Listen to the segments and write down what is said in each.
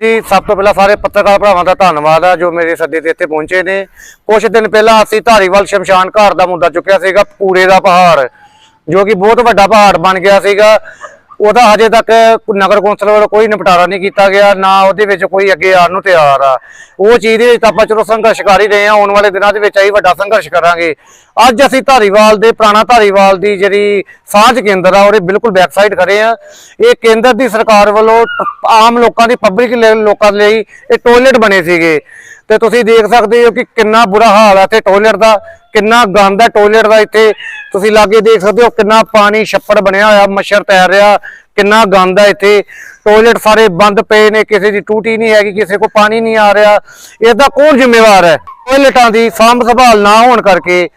ਜੀ, ਸਭ ਤੋਂ ਪਹਿਲਾਂ ਸਾਰੇ ਪੱਤਰਕਾਰ ਭਰਾਵਾਂ ਦਾ ਧੰਨਵਾਦ ਆ ਜੋ ਮੇਰੇ ਸੱਦੇ ਤੇ ਇੱਥੇ ਪਹੁੰਚੇ ਨੇ। ਕੁਝ ਦਿਨ ਪਹਿਲਾਂ ਅਸੀਂ ਧਾਰੀਵਾਲ ਸ਼ਮਸ਼ਾਨ ਘਾਟ ਦਾ ਮੁੱਦਾ ਚੁੱਕਿਆ ਸੀਗਾ, ਪੂਰੇ ਦਾ ਪਹਾੜ, ਜੋ ਕਿ ਬਹੁਤ ਵੱਡਾ ਪਹਾੜ ਬਣ ਗਿਆ ਸੀਗਾ। ਉਹਦਾ ਹਜੇ ਤੱਕ ਨਗਰ ਕੌਂਸਲ ਵੱਲੋਂ ਕੋਈ ਨਿਪਟਾਰਾ ਨਹੀਂ ਕੀਤਾ ਗਿਆ, ਨਾ ਉਹਦੇ ਵਿੱਚ ਕੋਈ ਅੱਗੇ ਆਉਣ ਨੂੰ ਤਿਆਰ ਆ। ਉਹ ਚੀਜ਼ ਦੇ ਵਿੱਚ ਤਾਂ ਆਪਾਂ ਚਲੋ ਸੰਘਰਸ਼ ਕਰ ਹੀ ਰਹੇ ਹਾਂ, ਆਉਣ ਵਾਲੇ ਦਿਨਾਂ ਦੇ ਵਿੱਚ ਅਸੀਂ ਵੱਡਾ ਸੰਘਰਸ਼ ਕਰਾਂਗੇ। ਅੱਜ ਅਸੀਂ ਧਾਰੀਵਾਲ ਦੇ, ਪੁਰਾਣਾ ਧਾਰੀਵਾਲ ਦੀ ਜਿਹੜੀ ਸਾਂਝ ਕੇਂਦਰ ਆ, ਉਹਦੇ ਬਿਲਕੁਲ ਬੈਕ ਸਾਈਡ ਖੜੇ ਆ ਇਹ ਕੇਂਦਰ ਦੀ ਸਰਕਾਰ ਵੱਲੋਂ ਆਮ ਲੋਕਾਂ ਦੀ ਪਬਲਿਕ ਲੋਕਾਂ ਲਈ ਇਹ ਟੋਇਲਟ ਬਣੇ ਸੀਗੇ। ਤੇ ਤੁਸੀਂ ਦੇਖ ਸਕਦੇ ਹੋ ਕਿ ਕਿੰਨਾ ਬੁਰਾ ਹਾਲ ਹੈ ਤੇ ਟੋਇਲਟ ਦਾ, ਕਿੰਨਾ ਗੰਦ ਹੈ ਟੋਇਲਟ ਦਾ ਇੱਥੇ। ਤੁਸੀਂ ਲਾਗੇ ਦੇਖ ਸਕਦੇ ਹੋ ਕਿੰਨਾ ਪਾਣੀ ਛੱਪੜ ਬਣਿਆ ਹੋਇਆ, ਮੱਛਰ ਤੈਰ ਰਿਹਾ, ਕਿੰਨਾ ਗੰਦ ਹੈ ਇੱਥੇ। ਟੋਇਲਟ ਸਾਰੇ ਬੰਦ ਪਏ ਨੇ, ਕਿਸੇ ਦੀ ਟੂਟੀ ਨਹੀਂ ਹੈਗੀ, ਕਿਸੇ ਕੋ ਪਾਣੀ ਨਹੀਂ ਆ ਰਿਹਾ। ਇਹਦਾ ਕੌਣ ਜ਼ਿੰਮੇਵਾਰ ਹੈ? ਟੋਇਲਟਾਂ ਦੀ ਸਾਂਭ ਸੰਭਾਲ ਨਾ ਹੋਣ ਕਰਕੇ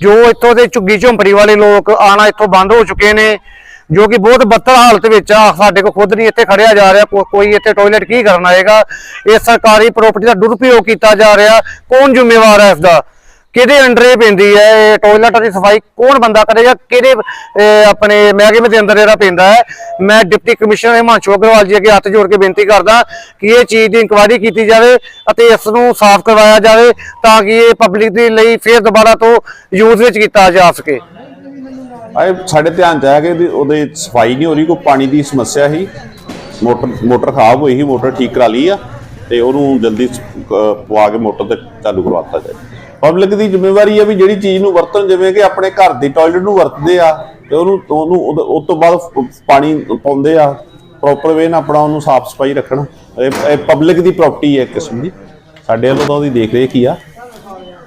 ਜੋ ਇੱਥੋਂ ਦੇ ਝੁੱਗੀ ਝੁੰਪੜੀ ਵਾਲੇ ਲੋਕ ਆਣਾ ਇੱਥੋਂ ਬੰਦ ਹੋ ਚੁੱਕੇ ਨੇ, ਜੋ ਕਿ ਬਹੁਤ ਬੱਤਰ ਹਾਲਤ ਵਿੱਚ ਆ, ਸਾਡੇ ਕੋਲ ਖੁਦ ਨਹੀਂ ਇੱਥੇ ਖੜਿਆ ਜਾ ਰਿਹਾ ਕੋਈ ਇੱਥੇ ਟਾਇਲਟ ਕੀ ਕਰਨ ਆਏਗਾ? ਇਹ ਸਰਕਾਰੀ ਪ੍ਰਾਪਰਟੀ ਦਾ ਦੁਰਪਯੋਗ ਕੀਤਾ ਜਾ ਰਿਹਾ। ਕੌਣ ਜ਼ਿੰਮੇਵਾਰ ਹੈ ਇਸ ਦਾ? ਕਿਹਦੇ ਅੰਡਰ ਇਹ ਪੈਂਦੀ ਹੈ? ਇਹ ਟਾਇਲਟਾਂ ਦੀ ਸਫ਼ਾਈ ਕੌਣ ਬੰਦਾ ਕਰੇਗਾ? ਕਿਹਦੇ ਆਪਣੇ ਮਹਿਕਮੇ ਦੇ ਅੰਦਰ ਇਹਦਾ ਪੈਂਦਾ ਹੈ? ਮੈਂ ਡਿਪਟੀ ਕਮਿਸ਼ਨਰ ਹਿਮਾਂਸ਼ੂ ਅਗਰਵਾਲ ਜੀ ਅੱਗੇ ਹੱਥ ਜੋੜ ਕੇ ਬੇਨਤੀ ਕਰਦਾ ਕਿ ਇਹ ਚੀਜ਼ ਦੀ ਇਨਕੁਆਇਰੀ ਕੀਤੀ ਜਾਵੇ ਅਤੇ ਇਸ ਨੂੰ ਸਾਫ਼ ਕਰਵਾਇਆ ਜਾਵੇ ਤਾਂ ਕਿ ਇਹ ਪਬਲਿਕ ਦੇ ਲਈ ਫੇਰ ਦੁਬਾਰਾ ਤੋਂ ਯੂਜ਼ ਵਿੱਚ ਕੀਤਾ ਜਾ ਸਕੇ। ਆਏ, ਸਾਡੇ ਧਿਆਨ ਚ ਆਇਆ ਕਿ ਉਹਦੇ ਸਫ਼ਾਈ ਨਹੀਂ ਹੋ ਰਹੀ, ਕੋਈ ਪਾਣੀ ਦੀ ਸਮੱਸਿਆ ਸੀ। ਮੋਟਰ ਮੋਟਰ ਖਰਾਬ ਹੋਈ ਸੀ, ਮੋਟਰ ਠੀਕ ਕਰਾ ਲਈ ਆ ਤੇ ਉਹਨੂੰ ਜਲਦੀ ਪਵਾ ਕੇ ਮੋਟਰ ਤੇ ਚਾਲੂ ਕਰਵਾਤਾ ਜਾਏ। ਪਬਲਿਕ ਦੀ ਜ਼ਿੰਮੇਵਾਰੀ ਹੈ ਵੀ ਜਿਹੜੀ ਚੀਜ਼ ਨੂੰ ਵਰਤਣ ਜਿਵੇਂ ਕਿ ਆਪਣੇ ਘਰ ਦੀ ਟਾਇਲਟ ਨੂੰ ਵਰਤਦੇ ਆ ਤੇ ਉਹਨੂੰ ਉਹਨੂੰ ਉਸ ਤੋਂ ਬਾਅਦ ਪਾਣੀ ਪਾਉਂਦੇ ਆ ਪ੍ਰੋਪਰ ਵੇ ਨਾਲ ਆਪਣਾ ਉਹਨੂੰ ਸਾਫ਼ ਸਫ਼ਾਈ ਰੱਖਣਾ। ਇਹ ਪਬਲਿਕ ਦੀ ਪ੍ਰਾਪਰਟੀ ਹੈ ਇੱਕ ਕਿਸਮ ਦੀ। ਸਾਡੇ ਵੱਲੋਂ ਤਾਂ ਉਹਦੀ ਦੇਖ ਰੇਖ ਹੀ ਆ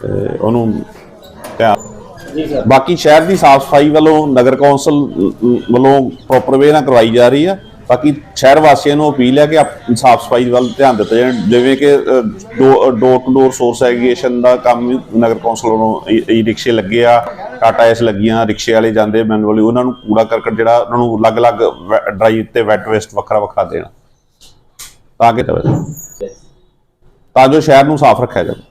ਤੇ ਉਹਨੂੰ ਬਾਕੀ ਸ਼ਹਿਰ ਦੀ ਸਾਫ਼ ਸਫ਼ਾਈ ਵੱਲੋਂ ਨਗਰ ਕੌਂਸਲ ਵੱਲੋਂ ਪ੍ਰੋਪਰ ਵੇ ਨਾਲ ਕਰਵਾਈ ਜਾ ਰਹੀ ਆ। ਬਾਕੀ ਸ਼ਹਿਰ ਵਾਸੀਆਂ ਨੂੰ ਅਪੀਲ ਹੈ ਕਿ ਸਾਫ਼ ਸਫ਼ਾਈ ਵੱਲ ਧਿਆਨ ਦਿੱਤਾ ਜਾਵੇ ਜਿਵੇਂ ਕਿ ਡੋਰ ਟੂ ਡੋਰ ਸੋਰਸ ਐਗਰੀਗੇਸ਼ਨ ਦਾ ਕੰਮ ਨਗਰ ਕੌਂਸਲ ਵੱਲੋਂ ਈ ਰਿਕਸ਼ੇ ਲੱਗੇ ਆ, ਟਾਟਾ ਐਸ ਲੱਗੀਆਂ, ਰਿਕਸ਼ੇ ਵਾਲੇ ਜਾਂਦੇ ਮੈਨੂਅਲੀ ਉਹਨਾਂ ਨੂੰ ਕੂੜਾ ਕਰਕਟ ਜਿਹੜਾ ਉਹਨਾਂ ਨੂੰ ਅਲੱਗ-ਅਲੱਗ ਡਰਾਈ ਤੇ ਵੈਟ ਵੇਸਟ ਵੱਖਰਾ ਵੱਖਰਾ ਦੇਣਾ। ਤਾਂ ਕਿ ਤਾਂ ਜੋ ਸ਼ਹਿਰ ਨੂੰ ਸਾਫ਼ ਰੱਖਿਆ ਜਾਵੇ।